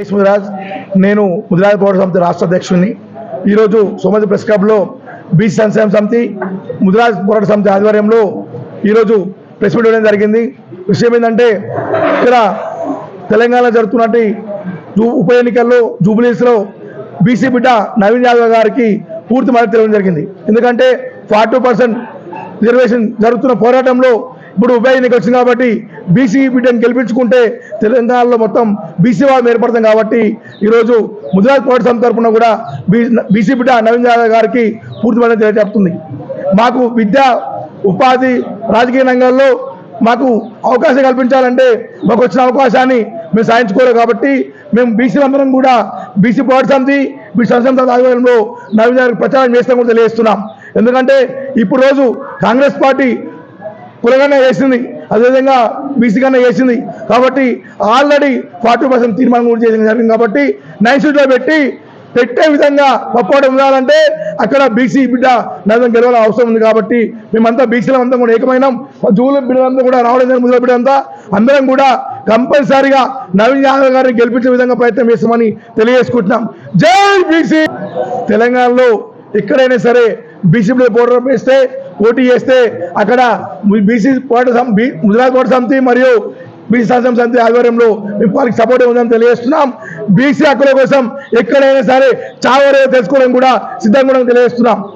ముదిరాజ్ నేను ముదిరాజ్ పౌర సమితి రాష్ట్ర అధ్యక్షుడిని. ఈరోజు సోమతి ప్రెస్ క్లబ్లో బీసీ సంక్షేమ సమితి ముదిరాజ్ పోరాట సమితి ఆధ్వర్యంలో ఈరోజు ప్రెస్ మీట్ ఇవ్వడం జరిగింది. విషయం ఏంటంటే ఇక్కడ తెలంగాణ జరుగుతున్నటి జూ- ఉప ఎన్నికల్లో జూబ్లీస్లో బీసీ బిడ్డ నవీన్ యాదవ్ గారికి పూర్తి మద్దతు ఇవ్వడం జరిగింది. ఎందుకంటే ఫార్టీ పర్సెంట్ రిజర్వేషన్ జరుగుతున్న పోరాటంలో ఇప్పుడు ఉప ఎన్నిక వచ్చింది కాబట్టి బీసీ బిడ్డను గెలిపించుకుంటే తెలంగాణలో మొత్తం బీసీ వాళ్ళు ఏర్పడతాం కాబట్టి ఈరోజు ముదిరాజ్ పోరాట సమితి తరఫున కూడా బీసీ బిడ్డ నవీన్ యాదవ్ గారికి పూర్తి మద్దతు తెలియజేస్తుంది మాకు విద్య ఉపాధి రాజకీయ రంగాల్లో మాకు అవకాశం కల్పించాలంటే మాకు వచ్చిన అవకాశాన్ని మేము సాధించుకోలేదు కాబట్టి మేము బీసీలందరం కూడా బీసీ పోరాట సమితి బీసీ సంస్థ ఆధ్వర్యంలో నవీన్ ప్రచారం చేస్తాం కూడా తెలియజేస్తున్నాం. ఎందుకంటే ఇప్పుడు రోజు కాంగ్రెస్ పార్టీ కులగన్న వేసింది అదేవిధంగా బీసీ కన్నా వేసింది కాబట్టి ఆల్రెడీ ఫార్టీ పర్సెంట్ తీర్మానం కూడా చేయడం జరిగింది కాబట్టి నైన్ సీట్లో పెట్టి పెట్టే విధంగా పప్పోవడం ఉండాలంటే అక్కడ బీసీ బిడ్డ నగరం గెలవాల అవసరం ఉంది కాబట్టి మేమంతా బీసీల అంతా కూడా ఏకమైనాం. జూల బిడ్డలంతా కూడా రావడం జరిగింది ముద్ర బిడ్డ అంతా అందరం కూడా కంపల్సరీగా నవీన్ యాదవ్ గారిని గెలిపించే విధంగా ప్రయత్నం చేస్తామని తెలియజేసుకుంటున్నాం. జై బీసీ! తెలంగాణలో ఎక్కడైనా సరే బీసీ పోరాటం వేస్తే పోటీ చేస్తే అక్కడ బీసీ కోట బీ- ముదిరాజ్ పోరాట సమితి మరియు బీసీ శాసన సమితి ఆధ్వర్యంలో మేము వాళ్ళకి సపోర్ట్ ఉందని తెలియజేస్తున్నాం. బీసీ హక్కుల కోసం ఎక్కడైనా సరే చావరే తెలుసుకోవడం కూడా సిద్ధంగా ఉండడం తెలియజేస్తున్నాం.